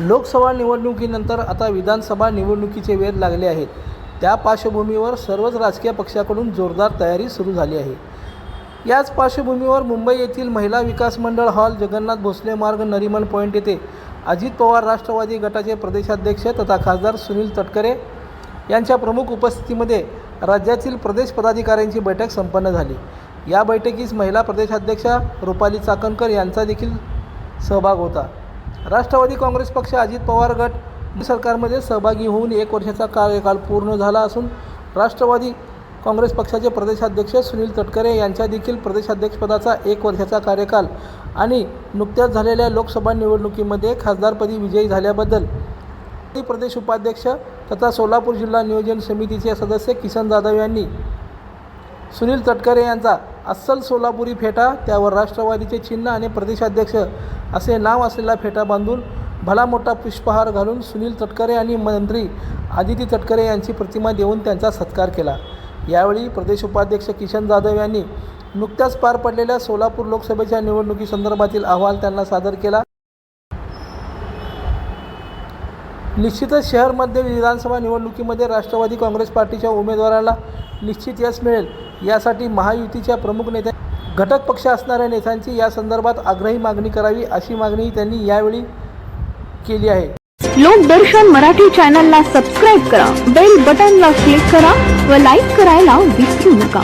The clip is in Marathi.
लोकसभा निवडणुकीनंतर आता विधानसभा निवडणुकीचे वेध लागले आहेत. त्या पार्श्वभूमीवर सर्वच राजकीय पक्षाकडून जोरदार तयारी सुरू झाली आहे. याच पार्श्वभूमीवर मुंबई येथील महिला विकास मंडळ हॉल जगन्नाथ भोसले मार्ग नरिमन पॉईंट येथे अजित पवार राष्ट्रवादी गटाचे प्रदेशाध्यक्ष तथा खासदार सुनील तटकरे यांच्या प्रमुख उपस्थितीमध्ये राज्यातील प्रदेश पदाधिकाऱ्यांची बैठक संपन्न झाली. या बैठकीस महिला प्रदेशाध्यक्षा रुपाली चाकणकर यांचा देखील सहभाग होता. राष्ट्रवादी काँग्रेस पक्ष अजित पवार गट सरकारमध्ये सहभागी होऊन एक वर्षाचा कार्यकाल पूर्ण झाला असून राष्ट्रवादी काँग्रेस पक्षाचे प्रदेशाध्यक्ष सुनील तटकरे यांच्या देखील प्रदेशाध्यक्षपदाचा एक वर्षाचा कार्यकाल आणि नुकत्याच झालेल्या लोकसभा निवडणुकीमध्ये खासदारपदी विजयी झाल्याबद्दल प्रदेश उपाध्यक्ष तथा सोलापूर जिल्हा नियोजन समितीचे सदस्य किसन जाधव यांनी सुनील तटकरे यांचा अस्सल सोलापुरी फेटा त्यावर राष्ट्रवादीचे चिन्ह आणि प्रदेशाध्यक्ष असे नाव असलेला फेटा बांधून भला मोठा पुष्पहार घालून सुनील तटकरे आणि मंत्री आदिती तटकरे यांची प्रतिमा देऊन त्यांचा सत्कार केला. यावेळी प्रदेश उपाध्यक्ष किशन जाधव यांनी नुकत्याच पार पडलेल्या सोलापूर लोकसभेच्या निवडणुकीसंदर्भातील अहवाल त्यांना सादर केला. निश्चितच शहरमध्ये विधानसभा निवडणुकीमध्ये राष्ट्रवादी काँग्रेस पार्टीच्या उमेदवाराला निश्चित यश मिळेल यासाठी महायुतीच्या प्रमुख नेत्या घटक पक्ष असणाऱ्या नेत्यांची या संदर्भात आग्रही मागणी करावी अशी मागणी त्यांनी यावेळी केली आहे. लोकदर्शन मराठी चॅनलला सबस्क्राईब करा बेल बटनला क्लिक करा व लाईक करायला विसरू नका.